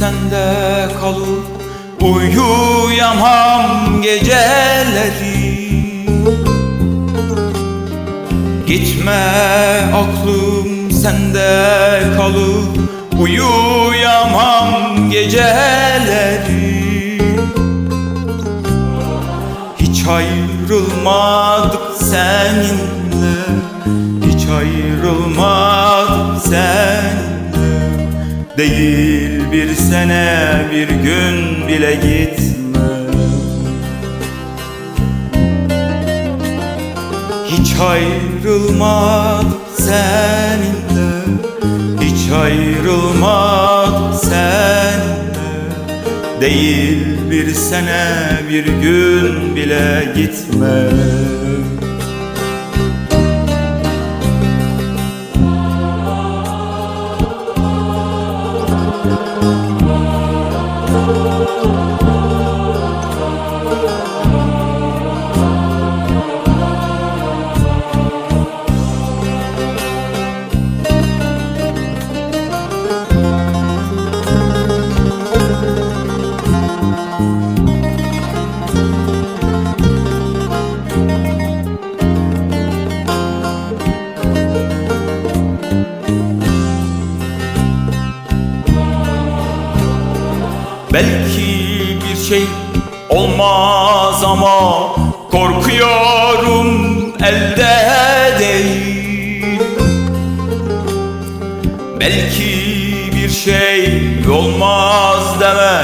sende kalır Uyuyamam geceleri. Gitme aklım sende kalır Uyuyamam geceleri. Hiç ayrılmadık seninle Hiç ayrılmadık Değil bir sene bir gün bile gitme Hiç ayrılmadık seninle Hiç ayrılmadık seninle. Değil bir sene bir gün bile gitme Belki bir şey olmaz ama korkuyorum elde değil. Belki bir şey olmaz deme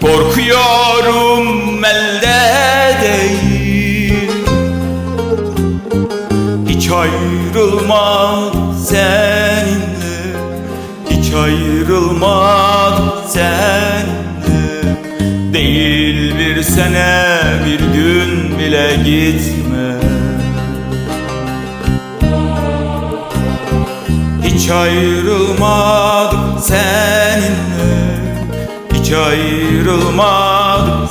korkuyorum elde değil. Hiç ayrılmaz seninle Hiç ayrılmaz seninle Değil bir sene bir gün bile gitme. Hiç ayrılmadık seninle. Hiç ayrılmadık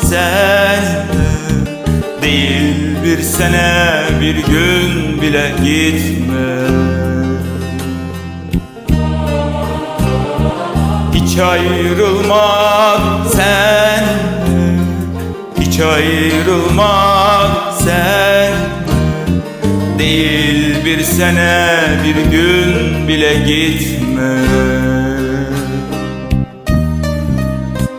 seninle. Değil bir sene bir gün bile gitme Hiç ayrılmadık seninle Hiç ayrılmadık seninle Değil bir sene bir gün bile gitme